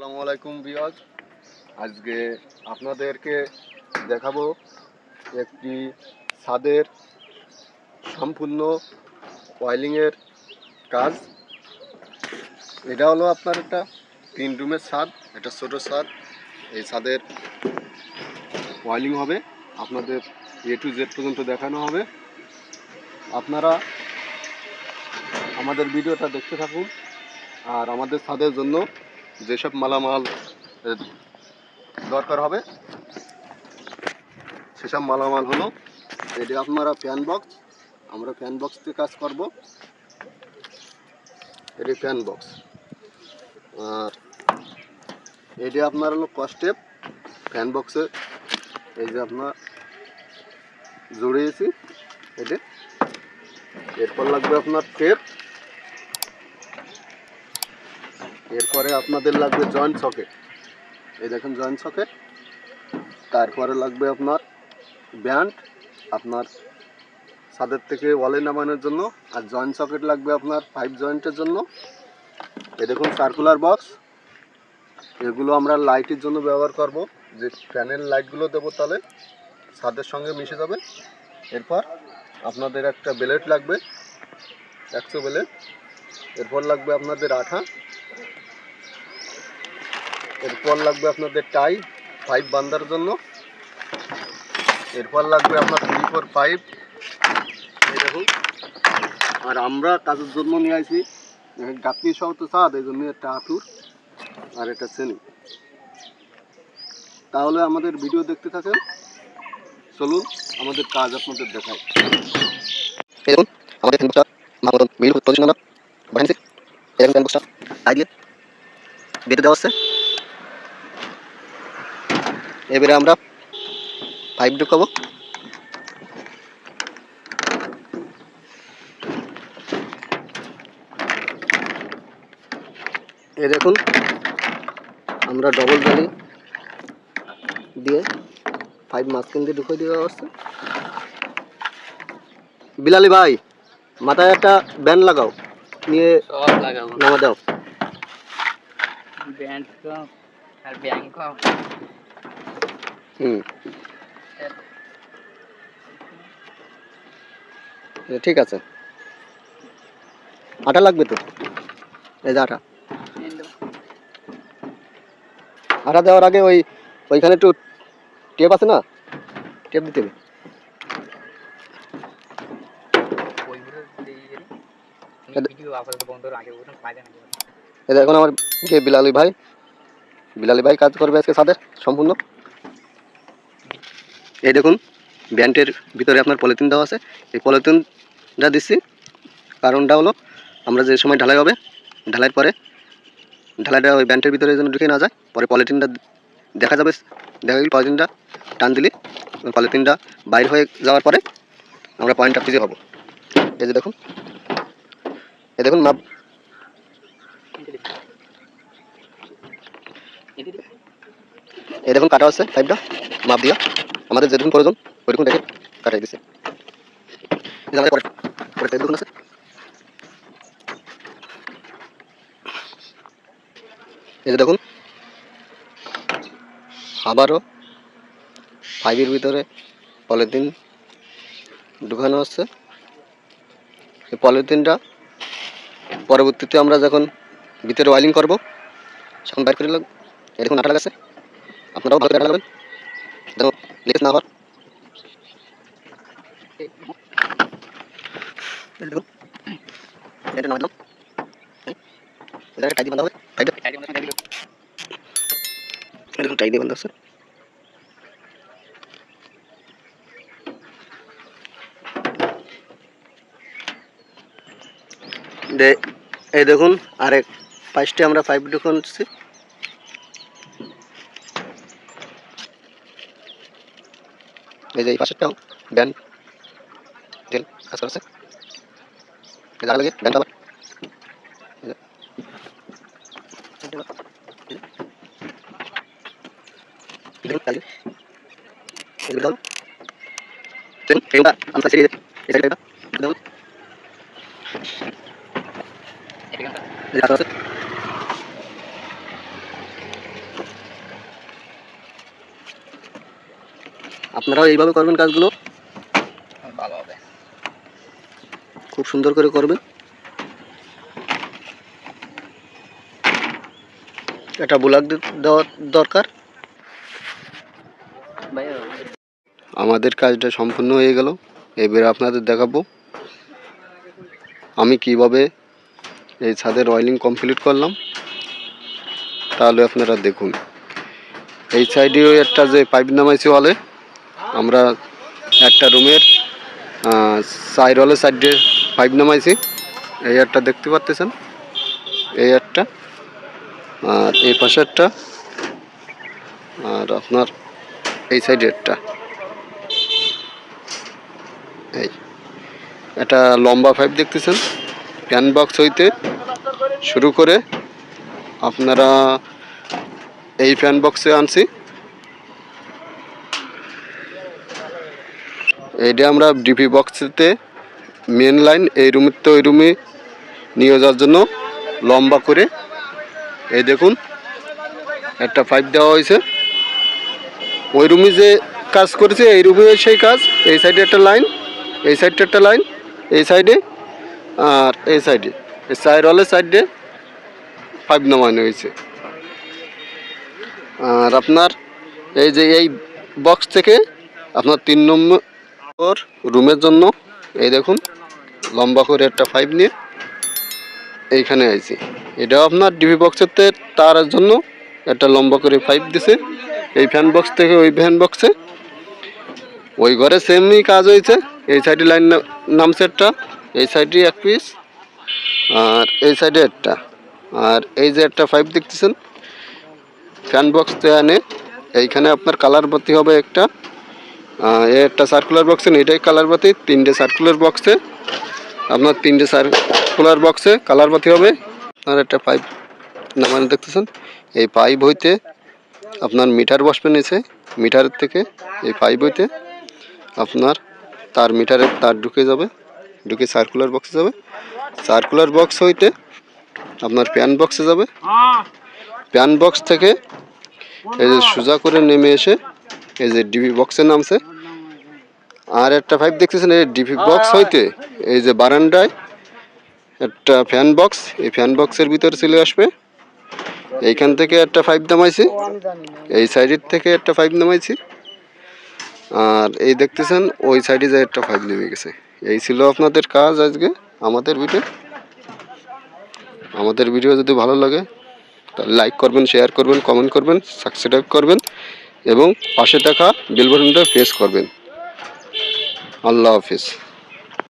আসসালামু আলাইকুম বিয়াজ আজকে আপনাদেরকে দেখাবো একটি ছাদের সম্পূর্ণ ওয়াইলিংয়ের কাজ। এটা হলো আপনার একটা তিন রুমের ছাদ এটা ছোট ছাদ। এই ছাদের ওয়াইলিং হবে, আপনাদের এ টু জেড পর্যন্ত দেখানো হবে। আপনারা আমাদের ভিডিওটা দেখতে থাকুন আর আমাদের ছাদের জন্য যেসব মালামাল দরকার হবে, সেসব মালামাল হলো, এটি আপনারা ফ্যান বক্স আমরা ফ্যান বক্স দিয়ে কাজ করব। এটি ফ্যান বক্স আর এটি আপনার হলো কস্টেপ ফ্যান বক্সে এই যে আপনার জড়িয়েছি, এটি। এরপর লাগবে আপনার টেপ এরপরে আপনাদের লাগবে জয়েন্ট সকেট এই দেখুন জয়েন্ট সকেট তারপরে লাগবে আপনার ব্যান্ড আপনার ছাদের থেকে ওয়ালে নামানোর জন্য, আর জয়েন্ট সকেট লাগবে আপনার পাইপ জয়েন্টের জন্য। এই দেখুন সার্কুলার বক্স এগুলো আমরা লাইটের জন্য ব্যবহার করব। যে ফ্যানের লাইটগুলো দেবো তাহলে ছাদের সঙ্গে মিশে যাবে। এরপর আপনাদের একটা বেলেট লাগবে, একশো বেলেট এরপর লাগবে আপনাদের আঠা। এরপর লাগবে আপনাদের টাই পাইপ বান্ধার জন্য। এরপর লাগবে আপনার থ্রি ফোর পাইপ দেখুন। আর আমরা কাজের জন্য নিয়ে আসি গাঁথনি সহ তো সাদ এই জন্য একটা আতুর আর একটা শ্রেণি। তাহলে আমাদের ভিডিও দেখতে থাকেন। চলুন আমাদের কাজ আপনাদের এই দেখুন, আমাদের মিল পজিশন আমরা বেঁধে দেওয়া হচ্ছে এবারে আমরা পাইপ ঢুকাবো। এই দেখুন আমরা ডবল জালি দিয়ে পাইপ মাঝখান দিয়ে ঢুকিয়ে দেওয়া হচ্ছে। বিলালি ভাই মাথায় একটা ব্যান্ড লাগাও নিয়ে নামা দাও। ব্যান্ড আর ব্যাংক এ, ঠিক আছে। আটা লাগবে তো? এই যে আটা। আটা দেওয়ার আগে ওই, ওইখানে একটু টেপ আছে না? টেপ দিতে হবে। দেখুন আমার যে বিলালি ভাই? বিলালি ভাই কাজ করবে আজকে ছাদের সম্পূর্ণ? এই দেখুন, ব্যান্ডের ভিতরে আপনার পলিথিন দেওয়া আছে। এই পলিথিনটা দিচ্ছি। কারণটা হলো, আমরা যে সময় ঢালাই হবে, ঢালাইয়ের পরে, ঢালাইটা ওই ব্যান্ডের ভিতরে যেন ঢুকে না যায়, পরে পলিথিনটা দেখা যাবে, দেখা গেল পলিথিনটা টান দিলে পলিথিনটা বাইর হয়ে যাওয়ার পরে আমরা পয়েন্টটা খুঁজে পাবো। এই যে দেখুন, এই দেখুন মাপ। এই দেখুন কাটা আছে পাইপটা মাপ দিয়া আমাদের যেরকম প্রয়োজন, ওইরকম দেখে কাটাই দিছে। আছে। এই যে দেখুন, আবারও ফাইভের ভিতরে পলিথিন ঢুকানো হচ্ছে এই পলিথিনটা পরবর্তীতে আমরা যখন ভিতরে ওয়াইলিং করব, তখন বাইর করে লাগবে দেখুন আটা লাগাচ্ছে আপনারাও ভালো আটা লাগাবেন। যেন লিকেজ না হওয়ার দেখুন টাই দিয়ে হবে দেখুন টাই দিয়ে বাঁধা আছে এই দেখুন আরেক পাঁচটি আমরা পাইপ ঢুকাচ্ছি এই এই পাশেরটাও ব্যান্ড তেল কাজ করেছে এই জায়গা লাগে ব্যান্ড আবার। এই যে। এই দেখুন, কাজে। এই দেখুন, দেখুন, এইটা আমরা ছেড়ে দিই। এই সাইডটা, দেখুন, এখানটা এই যে হাত আছে। আপনারাও এইভাবে করবেন কাজগুলো? ভালো হবে। খুব সুন্দর করে করবেন। এটা বুলাক দেওয়া দরকার। আমাদের কাজটা সম্পূর্ণ হয়ে গেল। এবারে আপনাদের দেখাবো আমি কীভাবে এই ছাদের অয়েলিং কমপ্লিট করলাম। তাহলে আপনারা দেখুন। এই সাইডেও একটা যে পাইপ নামাইছি ওয়ালে আমরা একটা রুমের সাইড ওয়ালের সাইডে পাইপ নামাইছি। এই একটা দেখতে পাচ্ছেন এই একটা আর এই পাশেরটা আর আপনার এই সাইডে একটা এই, একটা লম্বা পাইপ দেখতেছেন? প্যান বক্স হইতে শুরু করে আপনারা এই ফ্যান বক্সে আনছি। এইটা আমরা ডিপি বক্সেতে মেন লাইন এই রুমের তো ওই রুমে নিয়ে যাওয়ার জন্য লম্বা করে। এই দেখুন, একটা পাইপ দেওয়া হয়েছে। ওই রুমে যে কাজ করেছে, এই রুমে সেই কাজ। এই সাইডে একটা লাইন এই সাইডে একটা লাইন এই সাইডে আর এই সাইডে এই সাইড হলের সাইডে পাইপ নামানো হয়েছে। আর আপনার এই যে এই বক্স থেকে আপনার তিন নম্বর রুমের জন্য। এই দেখুন, লম্বা করে একটা পাইপ নিয়ে এইখানে আইছি। এটাও আপনার ডিভি বক্সের তার জন্য একটা লম্বা করে পাইপ দিছে। এই ফ্যান বক্স থেকে ওই ফ্যান বক্সে ওই ঘরে সেমই কাজ হয়েছে এই সাইডে লাইন নামছে একটা, এই সাইডে এক পিস আর এই সাইডে একটা। আর এই যে একটা পাইপ দেখতেছেন ফ্যান বক্স এনে এইখানে আপনার কালার বাতি হবে একটা। একটা সার্কুলার বক্সে এটাই কালার বাতি তিনটে সার্কুলার বক্সে আপনার তিনটে সার্কুলার বক্সে কালার বাতি হবে। আর একটা পাইপ নামানো দেখতেছেন এই পাইপ হইতে আপনার মিটার বসবে নিচে মিটারের থেকে এই পাইপ হইতে আপনার তার মিটারের তার ঢুকে যাবে ঢুকে সার্কুলার বক্সে যাবে। সার্কুলার বক্স হইতে আপনার প্যান বক্সে যাবে। প্যান বক্স থেকে এই যে সোজা করে নেমে এসে এই যে ডিবি বক্সে নামছে আর একটা পাইপ দেখতেছেন, এই ডিবি বক্স হইতে, এই যে বারান্দায় একটা ফ্যান বক্স এই ফ্যান বক্সের ভিতরে চলে আসবে। এইখান থেকে একটা পাইপ নামাইছি, এই সাইডের থেকে একটা পাইপ নামাইছি। আর এই দেখতেছেন, ওই সাইডে যে একটা পাইপ নেমে গেছে। এই ছিল আপনাদের কাজ আজকে, আমাদের ভিডিও আমাদের ভিডিও যদি ভালো লাগে, তাহলে লাইক করবেন শেয়ার করবেন কমেন্ট করবেন সাবস্ক্রাইব করবেন। এবং পাশে থাকা বেল বাটনটা প্রেস করবেন। আল্লাহ হাফিজ।